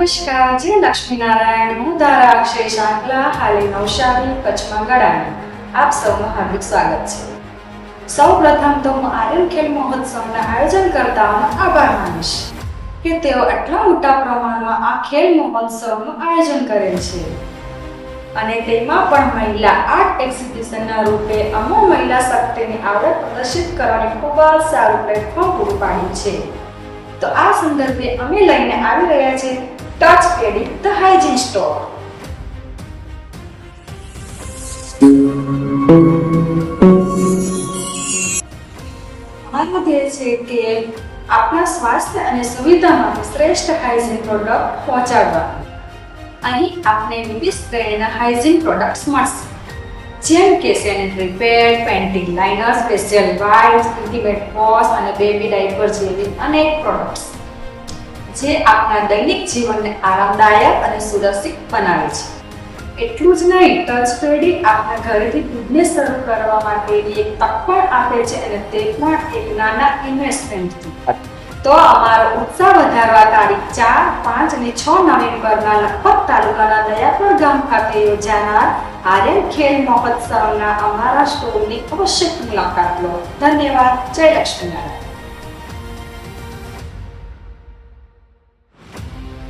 નમસ્કાર, જય લક્ષ્મીનારાયણ. હું ધારા અક્ષય શાંકલા, હાલે નવસારી, કચ્છમાં ગળાની આપ સૌનું હાર્દિક સ્વાગત છે. સૌ પ્રથમ તો હું આર્યન ખેલ મહોત્સવના આયોજન કરતાઓનો આભાર માનીશ કે તેઓ આટલા મોટા પ્રમાણમાં આ ખેલ મહોત્સવનું આયોજન કરે છે. અને તેમાં પણ મહિલા આર્ટ એક્ઝિબિશનના રૂપે અમો મહિલા શક્તિની આવડત પ્રદર્શિત કરવાની ખૂબ જ સારું પ્લેટફોર્મ પૂરું પાડ્યું છે. તો આ સંદર્ભે અમે લઈને આવી રહ્યા છે touch pady the hygiene store અમારું ધ્યેય છે કે આપણા સ્વાસ્થ્ય અને સુવિધા માટે શ્રેષ્ઠ હાઇજીન પ્રોડક્ટ પહોંચાડવા. અહીં આપને વિવિધ શ્રેણીના હાઇજીન પ્રોડક્ટ્સ મળશે. જેમ કે sanitary pad panty liner special wipes intimate wash અને બેબી ડાયપર જેવી અનેક પ્રોડક્ટ્સ જે આપના દૈનિક જીવનને આરામદાયક અને સુરક્ષિત બનાવે છે. એટલું જ નહીં ટચ પેડી આપના ઘરેથી બિઝનેસ શરૂ કરવા માટેની એક તક પણ આપે છે અને તે પણ એક નાના ઇન્વેસ્ટમેન્ટથી તો અમારો ઉત્સાહ વધારવા તારીખ ચાર, પાંચ અને છ નવેમ્બરના લખપત તાલુકાના દયાપુર ગામ ખાતે યોજાનાર આર્યન ખેલ મહોત્સવના અમારા સ્ટોરની અવશ્ય મુલાકાત લો. ધન્યવાદ. જય લક્ષ્મીનારાયણ.